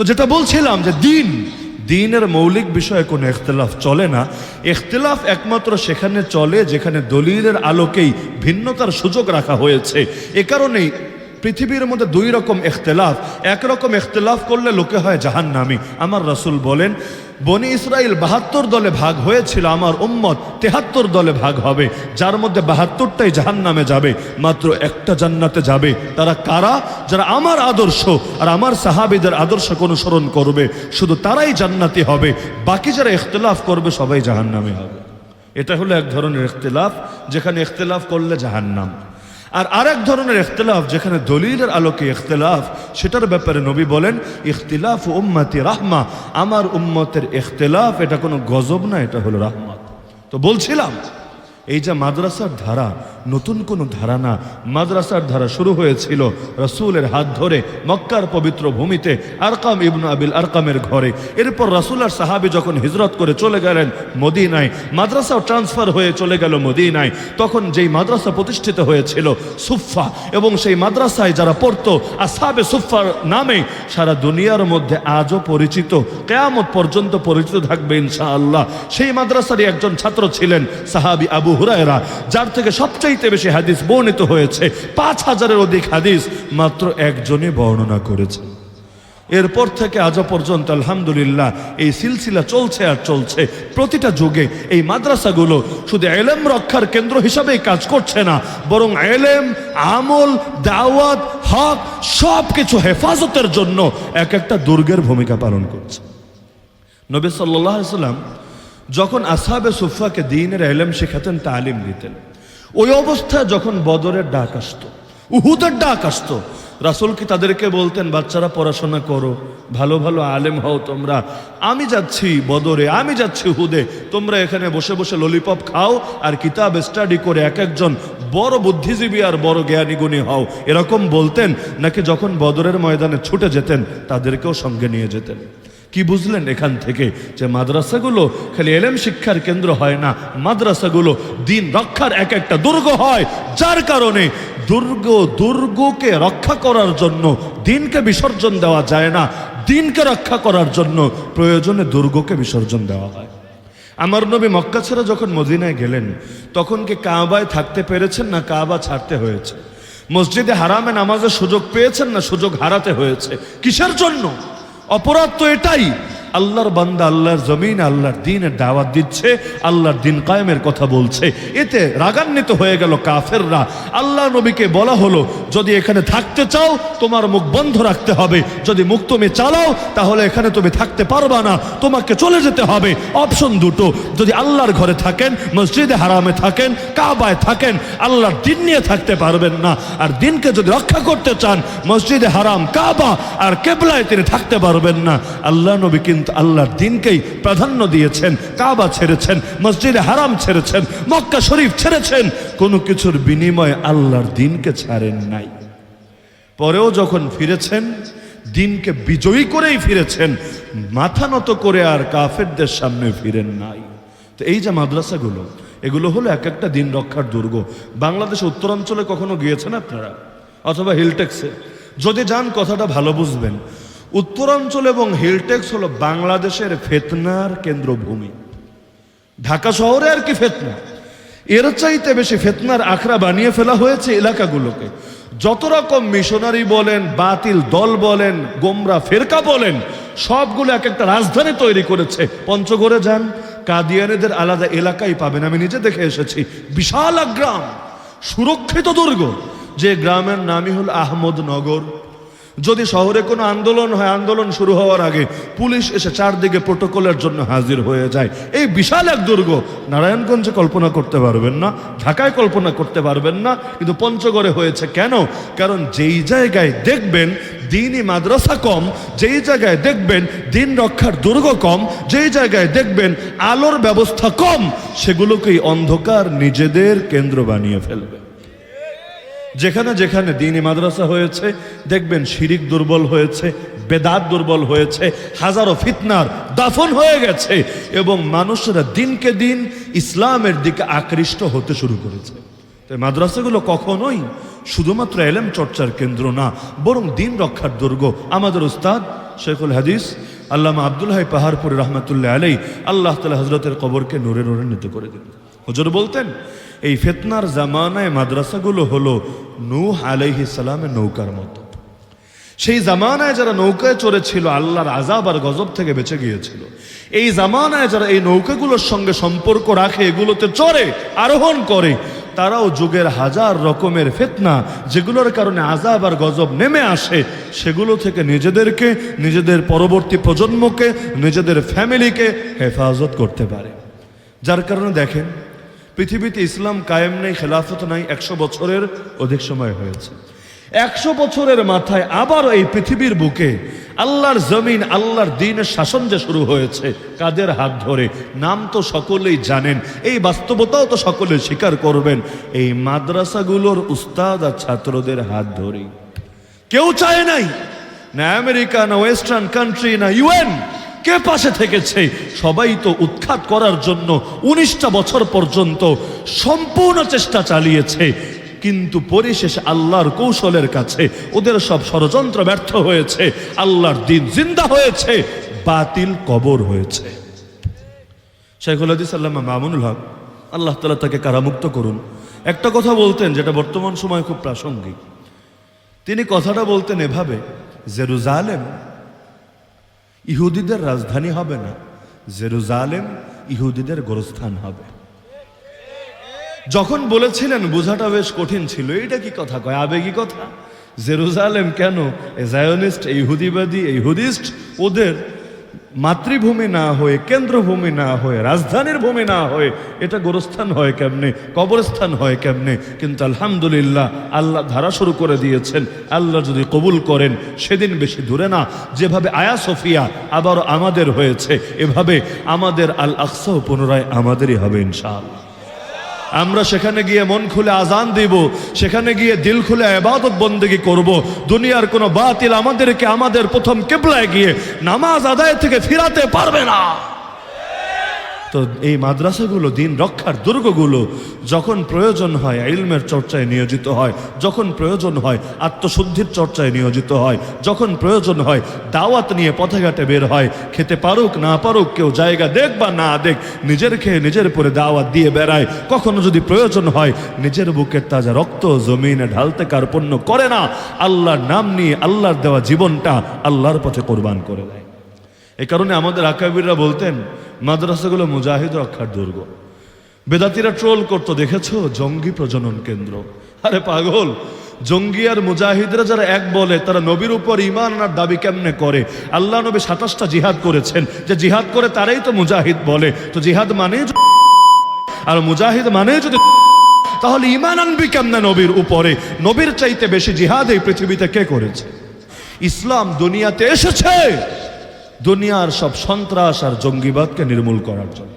তো যেটা বলছিলাম যে দিন, দিনের মৌলিক বিষয়ে কোনো এখতলাফ চলে না। এখতলাফ একমাত্র সেখানে চলে যেখানে দলিলের আলোকেই ভিন্নতার সুযোগ রাখা হয়েছে। এ কারণেই পৃথিবীর মধ্যে দুই রকম এখতলাফ একরকম এখতলাফ করলে লোকে হয় জাহান্নামি। আমার রাসুল বলেন বনি ইসরায়েল বাহাত্তর দলে ভাগ হয়েছিল, আমার উম্মত তেহাত্তর দলে ভাগ হবে। যার মধ্যে বাহাত্তরটাই জাহান নামে যাবে, মাত্র একটা জান্নাতে যাবে। তারা কারা? যারা আমার আদর্শ আর আমার সাহাবিদের আদর্শকে অনুসরণ করবে, শুধু তারাই জান্নাতি হবে। বাকি যারা ইখতলাফ করবে, সবাই জাহান নামে হবে। এটা হলো এক ধরনের ইখতলাফ, যেখানে ইখতলাফ করলে জাহান্নাম। আর আরেক ধরনের ইখতলাফ, যেখানে দলিলের আলোকে ইখতলাফ, সেটার ব্যাপারে নবী বলেন, ইখতিলাফ উম্মতি রাহমা আমার উম্মতের ইখতলাফ, এটা কোনো গজব না, এটা হলো রাহমা তো বলছিলাম, এই যে মাদ্রাসার ধারা নতুন কোনো ধারা না। মাদ্রাসার ধারা শুরু হয়েছিল রসুলের হাত ধরে মক্কার পবিত্র ভূমিতে আরকাম ইবনু আবিল আরকামের ঘরে। এরপর রসুল আর সাহাবি যখন হিজরত করে চলে গেলেন মদিনায়, মাদ্রাসাও ট্রান্সফার হয়ে চলে গেল মদিনায়, তখন যেই মাদ্রাসা প্রতিষ্ঠিত হয়েছিল সুফা এবং সেই মাদ্রাসায় যারা পড়তো আসাবে সুফার নামে, সারা দুনিয়ার মধ্যে আজও পরিচিত, কেয়ামত পর্যন্ত পরিচিত থাকবে ইনশাআল্লাহ। সেই মাদ্রাসারই একজন ছাত্র ছিলেন সাহাবি আবু হুরায়রা, যার থেকে সবচাইতে বেশি হাদিস বর্ণিত হয়েছে। পাঁচ হাজারের অধিক হাদিস মাত্র একজনই বর্ণনা করেছে। এরপর থেকে আজও পর্যন্ত আলহামদুলিল্লাহ এই সিলসিলা চলছে আর চলছে। প্রতিটা যুগে এই মাদ্রাসাগুলো শুধু এলেম রক্ষার কেন্দ্র হিসাবেই কাজ করছে না, বরং এলেম, আমল, দাওয়াত, হক সব কিছু হেফাজতের জন্য এক একটা দুর্গের ভূমিকা পালন করছে। নবী সাল্লাহ সাল্লাম যখন আসাবে সুফাকে দিনের এলেম শেখাতেন, তালিম দিতেন ওই অবস্থায় যখন বদরের ডাক আসতো, উহুদের ডাক আসতো, রাসুল কি তাদেরকে বলতেন, বাচ্চারা, পড়াশোনা করো, ভালো ভালো আলেম হও তোমরা। আমি যাচ্ছি বদরে, আমি যাচ্ছি হুদে তোমরা এখানে বসে বসে ললিপপ খাও আর কিতাব স্টাডি করে এক একজন বড় বুদ্ধিজীবী আর বড় জ্ঞানী গুণী হও। এরকম বলতেন, নাকি যখন বদরের ময়দানে ছুটে যেতেন, তাদেরকেও সঙ্গে নিয়ে যেতেন। কি বুঝলেন এখান থেকে? যে মাদ্রাসাগুলো খালি এলেম শিক্ষার কেন্দ্র হয় না। মাদ্রাসাগুলো দিন রক্ষার এক একটা দুর্গ হয়। যার কারণে দুর্গ, দুর্গকে রক্ষা করার জন্য দিনকে বিসর্জন দেওয়া যায় না। দিনকে রক্ষা করার জন্য প্রয়োজনে দুর্গকে বিসর্জন দেওয়া হয়। আমার নবী মক্কা ছেড়ে যখন মদিনায় গেলেন, তখন কি কাবায় থাকতে পেরেছেন না কাবা ছাড়তে হয়েছে? মসজিদে হারামে নামাজের সুযোগ পেয়েছেন না সুযোগ হারাতে হয়েছে? কিসের জন্য? অপরাধ তো এটাই আল্লাহর বান্দা আল্লাহর জমিন, আল্লাহর দিনের দাওয়াত দিচ্ছে, আল্লাহর দিন কায়েমের কথা বলছে। এতে রাগান্বিত হয়ে গেল কাফেররা। আল্লাহ নবীকে বলা হলো, যদি এখানে থাকতে চাও, তোমার মুখ বন্ধ রাখতে হবে। যদি মুখ তুমি চালাও, তাহলে এখানে তুমি থাকতে পারবা না। তোমাকে চলে যেতে হবে। অপশন দুটো, যদি আল্লাহর ঘরে থাকেন, মসজিদে হারামে থাকেন, কাবায় থাকেন, আল্লাহর দিন নিয়ে থাকতে পারবেন না। আর দিনকে যদি রক্ষা করতে চান, মসজিদে হারাম, কাবা, আর কেবলায় তিনি থাকতে পারবেন না। আল্লাহ নবী কিন্তু আল্লাহর দিনকেই প্রাধান্য দিয়েছেন। কাবা ছেড়েছেন, মসজিদে হারাম ছেড়েছেন, মক্কা শরীফ ছেড়েছেন। কোনো কিছুর বিনিময়ে আল্লাহর দিনকে ছাড়েন নাই। পরেও যখন ফিরেছেন, দিনকে বিজয়ী করেই ফিরেছেন, মাথা নত করে আর কাফেরদের সামনে ফিরেন নাই। তো এই যে মাদ্রাসাগুলো, এগুলো হলো এক একটা দিন রক্ষার দুর্গ। বাংলাদেশ উত্তরাঞ্চলে কখনো গিয়েছেন আপনারা? অথবা হিলটেক্সে? যদি যান, কথাটা ভালো বুঝবেন। উত্তরাঞ্চল এবং হিলটেক্স হলো বাংলাদেশের ফেতনার কেন্দ্রভূমি। ঢাকা শহরে আর কি ফেতনা? এর চাইতে বেশি ফেতনার আখড়া বানিয়ে ফেলা হয়েছে এলাকাগুলোকে। যত রকম মিশনারি বলেন, বাতিল দল বলেন, গোমরা ফেরকা বলেন, সবগুলো এক একটা রাজধানী তৈরি করেছে। পঞ্চগড়ে যান, কাদিয়ানিদের আলাদা এলাকাই পাবেন। আমি নিজে দেখে এসেছি। বিশাল গ্রাম সুরক্ষিত দুর্গ, যে গ্রামের নামই হল আহমদনগর। যদি শহরে কোনো আন্দোলন হয়, আন্দোলন শুরু হওয়ার আগে পুলিশ এসে চারদিকে প্রোটোকলের জন্য হাজির হয়ে যায়। এই বিশাল এক দুর্গ। নারায়ণগঞ্জে কল্পনা করতে পারবেন না, ঢাকায় কল্পনা করতে পারবেন না, কিন্তু পঞ্চগড়ে হয়েছে কেন? কারণ যেই জায়গায় দেখবেন দিনই মাদ্রাসা কম, যেই জায়গায় দেখবেন দিন রক্ষার দুর্গ কম, যেই জায়গায় দেখবেন আলোর ব্যবস্থা কম, সেগুলোকেই অন্ধকার নিজেদের কেন্দ্র বানিয়ে ফেলবে। যেখানে যেখানে দিনী মাদ্রাসা হয়েছে, দেখবেন শিরিক দুর্বল হয়েছে, বেদাত দুর্বল হয়েছে, হাজারো ফিতনার দাফন হয়ে গেছে এবং মানুষরা দিনকে দিন ইসলামের দিকে আকৃষ্ট হতে শুরু করেছে। তাই মাদ্রাসাগুলো কখনোই শুধুমাত্র এলেম চর্চার কেন্দ্র না, বরং দিন রক্ষার দুর্গ। আমাদের উস্তাদ শেখুল হাদিস, আল্লামা হাই পাহাড়পুর রহমতুল্লাহ আলাই আল্লাহ তালা হজরতের কবরকে নূরে নূরে নিতে করে দিল হজর বলতেন এই ফেতনার জামানায় মাদ্রাসাগুলো হলো নূহ আলাইহি সালামের নৌকার মতো। সেই জামানায় যারা নৌকায় চড়েছিল, আল্লাহর আজাব আর গজব থেকে বেঁচে গিয়েছিল। এই জামানায় যারা এই নৌকাগুলোর সঙ্গে সম্পর্ক রাখে, এগুলোতে চড়ে, আরোহণ করে, তারাও যুগের হাজার রকমের ফেতনা, যেগুলোর কারণে আজাব আর গজব নেমে আসে, সেগুলো থেকে নিজেদেরকে, নিজেদের পরবর্তী প্রজন্মকে, নিজেদের ফ্যামিলিকে হেফাজত করতে পারে। যার কারণে দেখেন পৃথিবীতে ইসলাম কায়েম নেই, খেলাফত নাই, একশো বছরের অধিক সময় হয়েছে। একশো বছরের মাথায় আবার এই পৃথিবীর বুকে আল্লাহর জমিন, আল্লাহর দিনের শাসন যে শুরু হয়েছে, কাদের হাত ধরে? নাম তো সকলেই জানেন, এই বাস্তবতাও তো সকলে স্বীকার করবেন। এই মাদ্রাসাগুলোর উস্তাদ আর ছাত্রদের হাত ধরেই। কেউ চায় নাই, না আমেরিকা, না ওয়েস্টার্ন কান্ট্রি, না ইউএন কে পাশে থেকেছে? সবাই তো উৎখাত করার জন্য উনিশটা বছর পর্যন্ত সম্পূর্ণ চেষ্টা চালিয়েছে। কিন্তু পরিশেষে আল্লাহর কৌশলের কাছে ওদের সব ষড়যন্ত্র ব্যর্থ হয়েছে। আল্লাহর দিন জিন্দা হয়েছে, বাতিল কবর হয়েছে। শেখুল হাদিস আল্লামা মামুনুল হক, আল্লাহ তালা তাকে কারামুক্ত করুন। একটা কথা বলতেন যেটা বর্তমান সময় খুব প্রাসঙ্গিক। তিনি কথাটা বলতেন এভাবে, জেরুজালেম ইহুদিদের রাজধানী হবে না, জেরুজালেম ইহুদিদের গোরস্থান হবে। যখন বলেছিলেন বোঝাটা বেশ কঠিন ছিল এটা কি কথা কয়? আবেগী কথা? জেরুজালেম কেন? এ জায়নিস্ট এই হুদিস্ট ওদের মাতৃভূমি না হয়ে, কেন্দ্রভূমি না হয়ে, রাজধানীর ভূমি না হয়ে, এটা গোরস্থান হয় কেমনে? কবরস্থান হয় কেমনে? কিন্তু আলহামদুলিল্লাহ, আল্লাহ ধারা শুরু করে দিয়েছেন। আল্লাহ যদি কবুল করেন, সেদিন বেশি দূরে না। যেভাবে আয়া সফিয়া আবার আমাদের হয়েছে, এভাবে আমাদের আল আকসাহ পুনরায় আমাদেরই হবে ইনশাআল্লাহ। আমরা সেখানে গিয়ে মন খুলে আজান দিব, সেখানে গিয়ে দিল খুলে আবাদত বন্দেগি করব। দুনিয়ার কোনো বাতিল আমাদেরকে আমাদের প্রথম কেবলায় গিয়ে নামাজ আদায় থেকে ফিরাতে পারবে না। তো এই মাদ্রাসাগুলো, দিন রক্ষার দুর্গগুলো যখন প্রয়োজন হয়, ইলমের চর্চায় নিয়োজিত হয়, যখন প্রয়োজন হয়, আত্মশুদ্ধির চর্চায় নিয়োজিত হয়, যখন প্রয়োজন হয়, দাওয়াত নিয়ে পথেঘাটে বের হয়, খেতে পারুক, না পারুক, কেউ জায়গা দেখ বা না দেখ, নিজের খেয়ে নিজের পরে দাওয়াত দিয়ে বেড়ায়, কখনো যদি প্রয়োজন হয়, নিজের বুকের তাজা রক্ত জমিনে ঢালতে কার্পণ্য করে না, আল্লাহর নাম নিয়ে আল্লাহর দেওয়া জীবনটা আল্লাহর পথে কোরবান করে দেয়। এ কারণে আমাদের আকাবিররা বলতেন মাদ্রাসাগুলো মুজাহিদ রক্ষার দুর্গ। বেদাতিরা ট্রোল করতো, দেখেছ? জঙ্গি প্রজনন কেন্দ্র। আরে পাগল, জঙ্গি আর মুজাহিদরা যারা এক বলে, তারা নবীর উপর ইমান আনার দাবি কেমনে করে? আল্লাহ নবী সাতাশটা জিহাদ করেছেন। যে জিহাদ করে তারাই তো মুজাহিদ বলে। তো জিহাদ মানে আর মুজাহিদ মানে যদি তাহলে ইমান আনবি কেমনে নবীর উপরে? নবীর চাইতে বেশি জিহাদ এই পৃথিবীতে কে করেছে? ইসলাম দুনিয়াতে এসেছে। দুনিয়ার সব সন্ত্রাস আর জঙ্গিবাদকে নির্মূল করার জন্য।